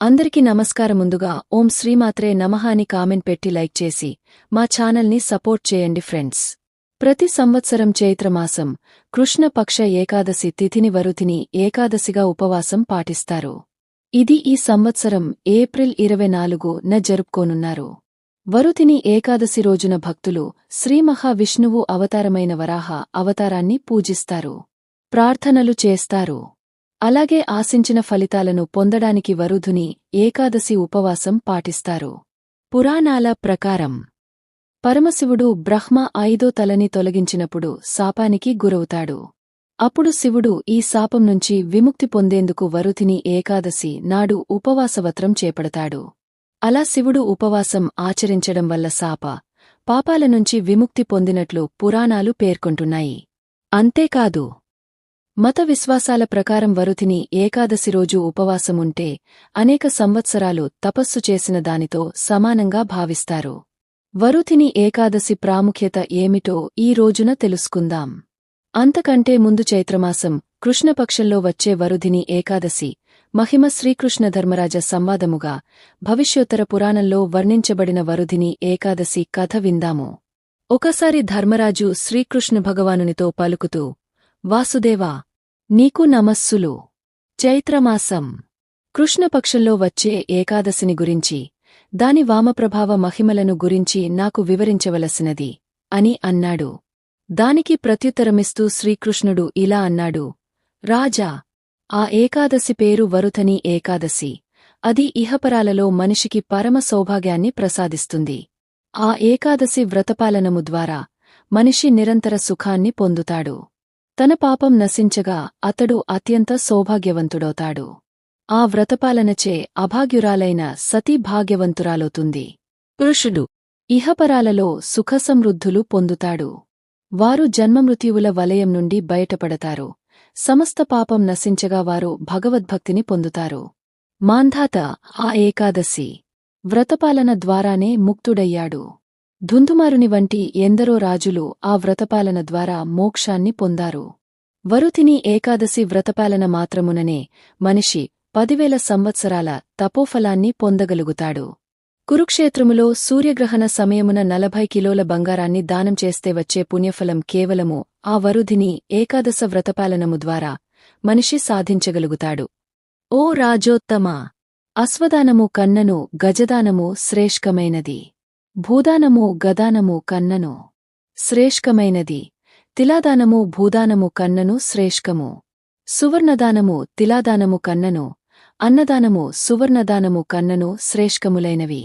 అందరికీ నమస్కారం ముందుగా ఓం శ్రీమాత్రే నమః అని కామెంట్ పెట్టి లైక్ చేసి మా ఛానల్ని సపోర్ట్ చేయండి ఫ్రెండ్స్. ప్రతి సంవత్సరం చైత్రమాసం కృష్ణపక్ష ఏకాదశి తిథిని వరుతిని ఏకాదశిగా ఉపవాసం పాటిస్తారు. ఇది ఈ సంవత్సరం ఏప్రిల్ ఇరవై నాలుగు న జరుపుకోనున్నారు. వరుతిని ఏకాదశి రోజున భక్తులు శ్రీమహావిష్ణువు అవతారమైన వరాహ అవతారాన్ని పూజిస్తారు. ప్రార్థనలు చేస్తారు. అలాగే ఆశించిన ఫలితాలను పొందడానికి వరుధుని ఏకాదశి ఉపవాసం పాటిస్తారు. పురాణాల ప్రకారం పరమశివుడు బ్రహ్మ ఐదో తలని తొలగించినప్పుడు శాపానికి గురవుతాడు. అప్పుడు శివుడు ఈ శాపం నుంచి విముక్తి పొందేందుకు వరుధిని ఏకాదశి నాడు ఉపవాసవత్రం చేపడతాడు. అలా శివుడు ఉపవాసం ఆచరించడం వల్ల శాప పాపాల నుంచి విముక్తి పొందినట్లు పురాణాలు పేర్కొంటున్నాయి. అంతేకాదు మత విశ్వాసాల ప్రకారం వరుతిని ఏకాదశి రోజు ఉపవాసముంటే అనేక సంవత్సరాలు తపస్సు చేసిన దానితో సమానంగా భావిస్తారు. వరుతిని ఏకాదశి ప్రాముఖ్యత ఏమిటో ఈ రోజున తెలుసుకుందాం. అంతకంటే ముందు చైత్రమాసం కృష్ణపక్షంలో వచ్చే వరుధిని ఏకాదశి మహిమ శ్రీకృష్ణధర్మరాజ సంవాదముగా భవిష్యోత్తర పురాణంలో వర్ణించబడిన వరుధిని ఏకాదశి కథ విందాము. ఒకసారి ధర్మరాజు శ్రీకృష్ణ భగవానునితో పలుకుతూ వాసుదేవా నీకు నమస్సులు. చైత్రమాసం. కృష్ణపక్షంలో వచ్చే ఏకాదశిని గురించి దాని వామప్రభావ మహిమలను గురించి నాకు వివరించవలసినది అని అన్నాడు. దానికి ప్రత్యుత్తరమిస్తూ శ్రీకృష్ణుడు ఇలా అన్నాడు. రాజా ఆ ఏకాదశి పేరు వరుధని ఏకాదశి. అది ఇహపరాలలో మనిషికి పరమ సౌభాగ్యాన్ని ప్రసాదిస్తుంది. ఆ ఏకాదశి వ్రతపాలనము ద్వారా మనిషి నిరంతర సుఖాన్ని పొందుతాడు. తన పాపం నశించగా అతడు అత్యంత సౌభాగ్యవంతుడవుతాడు. ఆ వ్రతపాలనచే అభాగ్యురాలైన సతీ భాగ్యవంతురాలవుతుంది. పురుషుడు ఇహపరాలలో సుఖసమృద్ధులు పొందుతాడు. వారు జన్మమృత్యువుల వలయం నుండి బయటపడతారు. సమస్త పాపం నశించగా వారు భగవద్భక్తిని పొందుతారు. మాంధాత ఆ ఏకాదశి వ్రతపాలన ద్వారానే ముక్తుడయ్యాడు. ధుందుమారుని వంటి ఎందరో రాజులు ఆ వ్రతపాలన ద్వారా మోక్షాన్ని పొందారు. వరుతిని ఏకాదశి వ్రతపాలన మాత్రముననే మనిషి పదివేల సంవత్సరాల తపోఫలాన్ని పొందగలుగుతాడు. కురుక్షేత్రములో సూర్యగ్రహణ సమయమున నలభై కిలోల బంగారాన్ని దానం చేస్తే వచ్చే పుణ్యఫలం కేవలము ఆ వరుధిని ఏకాదశ వ్రతపాలనము ద్వారా మనిషి సాధించగలుగుతాడు. ఓ రాజోత్తమా! అశ్వదానము కన్నను గజదానము శ్రేష్కమైనది భూదానము గదానము కన్నను శ్రేష్కమైనది తిలాదానము భూదానము కన్నను శ్రేష్కము సువర్ణదానము తిలాదానము కన్నను అన్నదానము సువర్ణదానము కన్నను శ్రేష్కములైనవి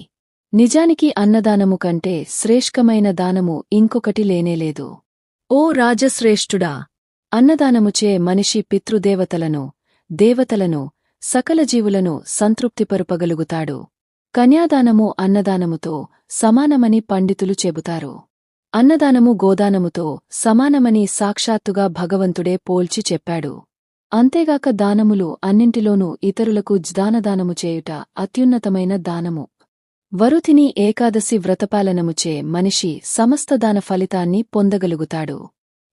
నిజానికి అన్నదానము కంటే శ్రేష్కమైన దానము ఇంకొకటి లేనేలేదు. ఓ రాజశ్రేష్ఠుడా! అన్నదానముచే మనిషి పితృదేవతలను దేవతలను సకల జీవులను సంతృప్తిపరుపగలుగుతాడు. కన్యాదానము అన్నదానముతో సమానమని పండితులు చెబుతారు. అన్నదానము గోదానముతో సమానమని సాక్షాత్తుగా భగవంతుడే పోల్చి చెప్పాడు. అంతేగాక దానములు అన్నింటిలోనూ ఇతరులకు జ్దానదానము చేయుట అత్యున్నతమైన దానము. వరుతిని ఏకాదశి వ్రతపాలనముచే మనిషి సమస్త దాన ఫలితాన్ని పొందగలుగుతాడు.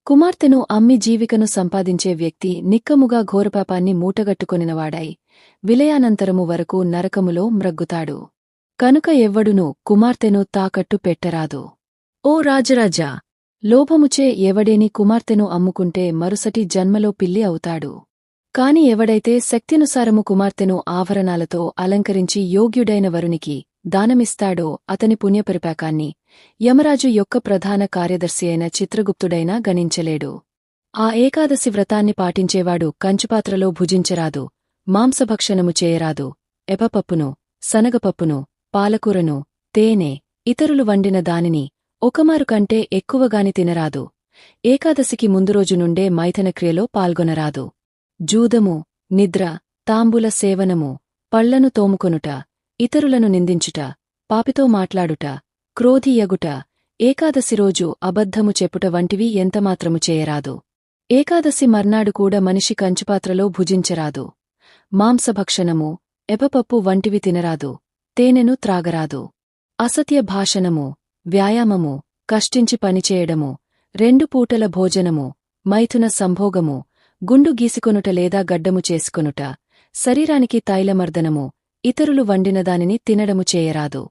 కుమార్తెను అమ్మి జీవికను సంపాదించే వ్యక్తి నిక్కముగా ఘోరపాపాన్ని మూటగట్టుకొనినవాడై విలయానంతరము వరకు నరకములో మ్రగ్గుతాడు. కనుక ఎవ్వడునూ కుమార్తెను తాకట్టు పెట్టరాదు. ఓ రాజరాజా! లోభముచే ఎవడేని కుమార్తెను అమ్ముకుంటే మరుసటి జన్మలో పిల్లి అవుతాడు. కాని ఎవడైతే శక్తినుసారము కుమార్తెను ఆభరణాలతో అలంకరించి యోగ్యుడైన వరునికి దానమిస్తాడో అతని పుణ్యపరిపాకాన్ని యమరాజు యొక్క ప్రధాన కార్యదర్శి అయిన చిత్రగుప్తుడైనా గణించలేడు. ఆ ఏకాదశి వ్రతాన్ని పాటించేవాడు కంచుపాత్రలో భుజించరాదు. మాంసభక్షణము చేయరాదు. ఎపపప్పును శనగపప్పును పాలకూరను తేనె ఇతరులు వండిన దానిని ఒకమారు కంటే ఎక్కువగాని తినరాదు. ఏకాదశికి ముందు రోజు నుండే మైథనక్రియలో పాల్గొనరాదు. జూదము నిద్ర తాంబూల సేవనము పళ్ళను తోముకొనుట ఇతరులను నిందించుట పాపితో మాట్లాడుట క్రోధియగుట ఏకాదశి రోజు అబద్ధము చెప్పుట వంటివి ఎంతమాత్రము చేయరాదు. ఏకాదశి మర్నాడు కూడా మనిషి కంచుపాత్రలో భుజించరాదు. మాంసభక్షణము ఎపపప్పు వంటివి తినరాదు తేనెను త్రాగరాదు. అసత్య భాషణము వ్యాయామము కష్టించి పనిచేయడము రెండు పూటల భోజనము మైథున సంభోగము గుండు గీసుకొనుట లేదా గడ్డము చేసుకొనుట శరీరానికి తైలమర్దనము ఇతరులు వండిన దానిని తినడము చేయరాదు.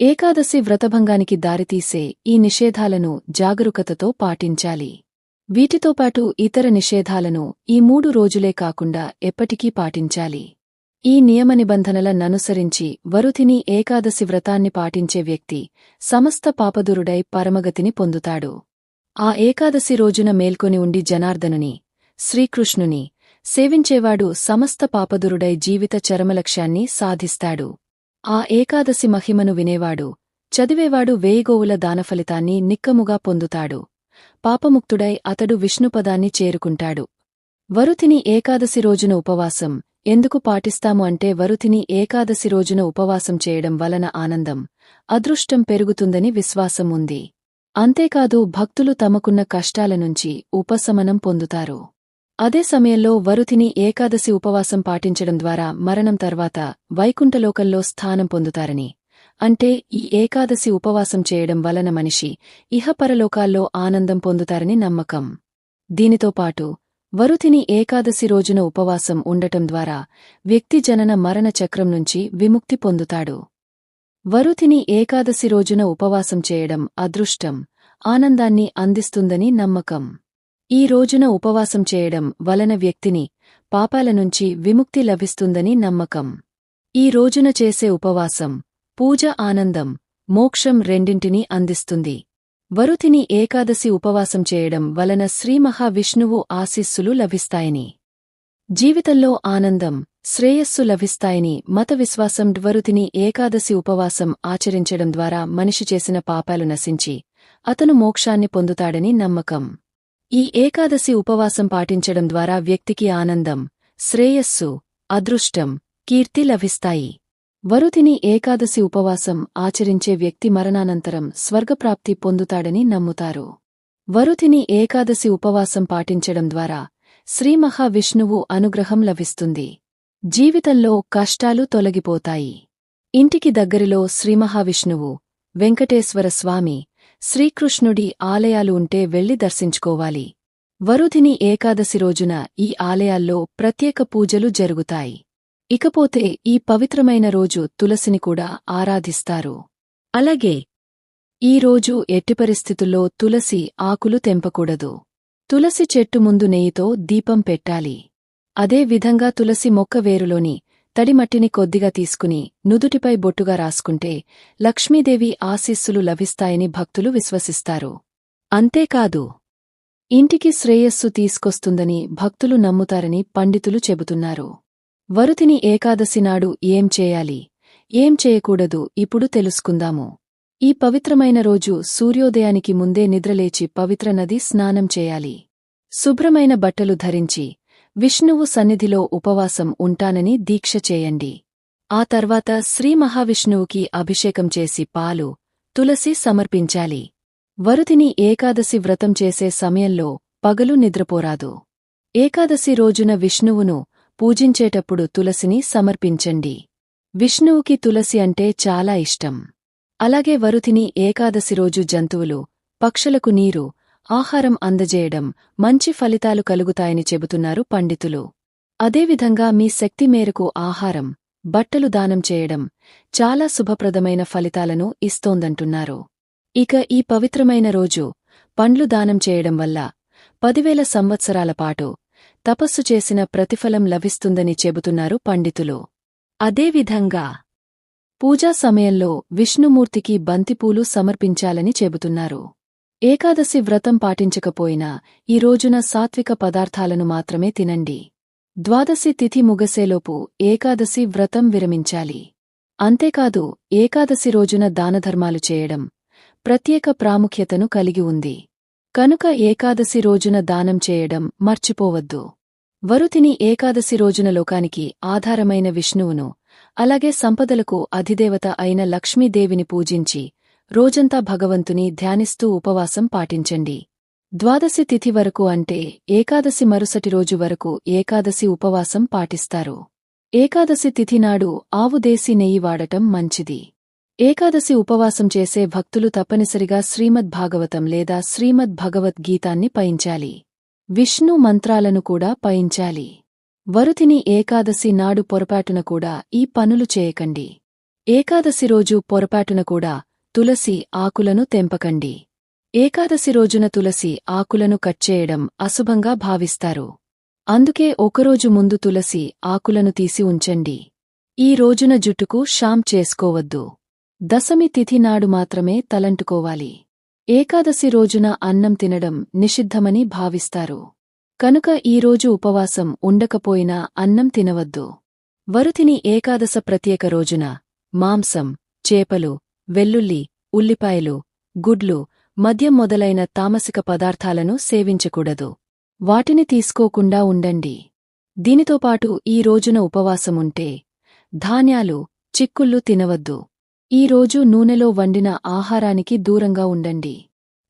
ఏకాదశి వ్రతభంగానికి దారితీసే ఈ నిషేధాలను జాగరూకతతో పాటించాలి. వీటితో పాటు ఇతర నిషేధాలను ఈ మూడు రోజులే కాకుండా ఎప్పటికీ పాటించాలి. ఈ నియమ నిబంధనలననుసరించి వరుతిని ఏకాదశి వ్రతాన్ని పాటించే వ్యక్తి సమస్త పాపదురుడై పరమగతిని పొందుతాడు. ఆ ఏకాదశి రోజున మేల్కొని ఉండి జనార్దనుని శ్రీకృష్ణుని సేవించేవాడు సమస్త పాపదురుడై జీవిత చరమలక్ష్యాన్ని సాధిస్తాడు. ఆ ఏకాదశి మహిమను వినేవాడు చదివేవాడు వేయిగోవుల దానఫలితాన్ని నిక్కముగా పొందుతాడు. పాపముక్తుడై అతడు విష్ణుపదాన్ని చేరుకుంటాడు. వరుతిని ఏకాదశి రోజున ఉపవాసం. ఎందుకు పాటిస్తాము అంటే వరుతిని ఏకాదశి రోజున ఉపవాసం చేయడం వలన ఆనందం అదృష్టం పెరుగుతుందని విశ్వాసం ఉంది. అంతేకాదు భక్తులు తమకున్న కష్టాల నుంచి ఉపశమనం పొందుతారు. అదే సమయంలో వరుతిని ఏకాదశి ఉపవాసం పాటించడం ద్వారా మరణం తర్వాత వైకుంఠలోకంలో స్థానం పొందుతారని అంటే ఈ ఏకాదశి ఉపవాసం చేయడం వలన మనిషి ఇహపరలోకాల్లో ఆనందం పొందుతారని నమ్మకం. దీనితో పాటు వరుతిని ఏకాదశి రోజున ఉపవాసం ఉండటం ద్వారా వ్యక్తి జనన మరణ చక్రం నుంచి విముక్తి పొందుతాడు. వరుతిని ఏకాదశి రోజున ఉపవాసం చేయడం అదృష్టం ఆనందాన్ని అందిస్తుందని నమ్మకం. ఈ రోజున ఉపవాసం చేయడం వలన వ్యక్తిని పాపాల నుంచి విముక్తి లభిస్తుందని నమ్మకం. ఈ రోజున చేసే ఉపవాసం పూజ ఆనందం మోక్షం రెండింటినీ అందిస్తుంది. వరుతిని ఏకాదశి ఉపవాసం చేయడం వలన శ్రీమహావిష్ణువు ఆశీస్సులు లభిస్తాయని. జీవితంలో ఆనందం శ్రేయస్సు లభిస్తాయని మత విశ్వాసం వరుతిని ఏకాదశి ఉపవాసం ఆచరించడం ద్వారా మనిషి చేసిన పాపాలు నశించి అతను మోక్షాన్ని పొందుతాడని నమ్మకం. ఈ ఏకాదశి ఉపవాసం పాటించడం ద్వారా వ్యక్తికి ఆనందం శ్రేయస్సు అదృష్టం కీర్తి లభిస్తాయి. వరుతిని ఏకాదశి ఉపవాసం ఆచరించే వ్యక్తి మరణానంతరం స్వర్గప్రాప్తి పొందుతాడని నమ్ముతారు. వరుతిని ఏకాదశి ఉపవాసం పాటించడం ద్వారా శ్రీ మహావిష్ణువు అనుగ్రహం లభిస్తుంది. జీవితంలో కష్టాలు తొలగిపోతాయి. ఇంటికి దగ్గరిలో శ్రీమహావిష్ణువు వెంకటేశ్వర స్వామి శ్రీకృష్ణుడి ఆలయాలు ఉంటే వెళ్ళి దర్శించుకోవాలి. వరుధిని ఏకాదశి రోజున ఈ ఆలయాల్లో ప్రత్యేక పూజలు జరుగుతాయి. ఇకపోతే ఈ పవిత్రమైన రోజు తులసిని కూడా ఆరాధిస్తారు. అలాగే ఈ రోజు ఎట్టి పరిస్థితుల్లో తులసి ఆకులు తెంపకూడదు. తులసి చెట్టు ముందు నెయ్యితో దీపం పెట్టాలి. అదే విధంగా తులసి మొక్క వేరులోని తడిమట్టిని కొద్దిగా తీసుకుని నుదుటిపై బొట్టుగా రాసుకుంటే లక్ష్మీదేవి ఆశీస్సులు లభిస్తాయని భక్తులు విశ్వసిస్తారు. అంతేకాదు ఇంటికి శ్రేయస్సు తీసుకొస్తుందని భక్తులు నమ్ముతారని పండితులు చెబుతున్నారు. వరుతిని ఏకాదశి నాడు ఏం చేయాలి? ఏం చేయకూడదు? ఇప్పుడు తెలుసుకుందాము. ఈ పవిత్రమైన రోజు సూర్యోదయానికి ముందే నిద్రలేచి పవిత్ర నది స్నానం చేయాలి. శుభ్రమైన బట్టలు ధరించి విష్ణువు సన్నిధిలో ఉపవాసం ఉంటానని దీక్ష చేయండి. ఆ తర్వాత శ్రీ మహావిష్ణువుకి అభిషేకం చేసి పాలు తులసి సమర్పించాలి. వరుతిని ఏకాదశి వ్రతం చేసే సమయంలో పగలు నిద్రపోరాదు. ఏకాదశి రోజున విష్ణువును పూజించేటప్పుడు తులసిని సమర్పించండి. విష్ణువుకి తులసి అంటే చాలా ఇష్టం. అలాగే వరుతిని ఏకాదశి రోజు జంతువులు పక్షులకు నీరు ఆహారం అందజేయడం మంచి ఫలితాలు కలుగుతాయని చెబుతున్నారు పండితులు. అదేవిధంగా మీ శక్తి మేరకు ఆహారం బట్టలు దానం చేయడం చాలా శుభప్రదమైన ఫలితాలను ఇస్తోందంటున్నారు. ఇక ఈ పవిత్రమైన రోజు పండ్లు దానం చేయడం వల్ల పదివేల సంవత్సరాల పాటు తపస్సు చేసిన ప్రతిఫలం లభిస్తుందని చెబుతున్నారు పండితులు. అదేవిధంగా పూజా సమయంలో విష్ణుమూర్తికి బంతిపూలు సమర్పించాలని చెబుతున్నారు. ఏకాదశి వ్రతం పాటించకపోయినా ఈ రోజున సాత్విక పదార్థాలను మాత్రమే తినండి. ద్వాదశి తిథి ముగసేలోపు ఏకాదశి వ్రతం విరమించాలి. అంతేకాదు ఏకాదశి రోజున దానధర్మాలు చేయడం ప్రత్యేక ప్రాముఖ్యతను కలిగి ఉంది. కనుక ఏకాదశి రోజున దానం చేయడం మర్చిపోవద్దు. వరుతిని ఏకాదశి రోజున లోకానికి ఆధారమైన విష్ణువును అలాగే సంపదలకు అధిదేవత అయిన లక్ష్మీదేవిని పూజించి రోజంతా భగవంతుని ధ్యానిస్తూ ఉపవాసం పాటించండి. ద్వాదశి తిథి వరకు అంటే ఏకాదశి మరుసటి రోజు వరకు ఏకాదశి ఉపవాసం పాటిస్తారు. ఏకాదశి తిథి నాడు ఆవుదేశీ నెయ్యి వాడటం మంచిది. ఏకాదశి ఉపవాసం చేసే భక్తులు తప్పనిసరిగా శ్రీమద్ భాగవతం లేదా శ్రీమద్ భగవద్గీతాన్ని పయించాలి విష్ణు మంత్రాలను కూడా పయించాలి వరుతిని ఏకాదశి నాడు పొరపాటున కూడా ఈ పనులు చేయకండి. ఏకాదశి రోజు పొరపాటున కూడా తులసి ఆకులను తెంపకండి. ఏకాదశి రోజున తులసి ఆకులను కట్ చేయడం అశుభంగా భావిస్తారు. అందుకే ఒకరోజు ముందు తులసి ఆకులను తీసి ఉంచండి. ఈ రోజున జుట్టుకు షాం చేసుకోవద్దు. దశమి తిథి నాడు మాత్రమే తలంటుకోవాలి. ఏకాదశి రోజున అన్నం తినడం నిషిద్ధమని భావిస్తారు. కనుక ఈరోజు ఉపవాసం ఉండకపోయినా అన్నం తినవద్దు. వరుతిని ఏకాదశ ప్రత్యేక రోజున మాంసం చేపలు వెల్లుల్లి ఉల్లిపాయలు గుడ్లు మద్యం మొదలైన తామసిక పదార్థాలను సేవించకూడదు. వాటిని తీసుకోకుండా ఉండండి. దీనితోపాటు ఈ రోజున ఉపవాసముంటే ధాన్యాలు చిక్కుళ్ళు తినవద్దు. ఈ రోజు నూనెలో వండిన ఆహారానికి దూరంగా ఉండండి.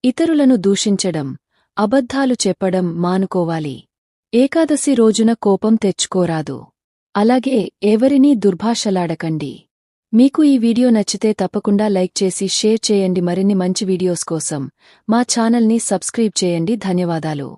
ఇతరులను దూషించడం అబద్ధాలు చెప్పడం మానుకోవాలి. ఏకాదశి రోజున కోపం తెచ్చుకోరాదు. అలాగే ఎవరినీ దుర్భాషలాడకండి. మీకు ఈ వీడియో నచ్చితే తప్పకుండా లైక్ చేసి షేర్ చేయండి. మరిన్ని మంచి వీడియోస్ కోసం మా ఛానల్ని సబ్స్క్రైబ్ చేయండి. ధన్యవాదాలు.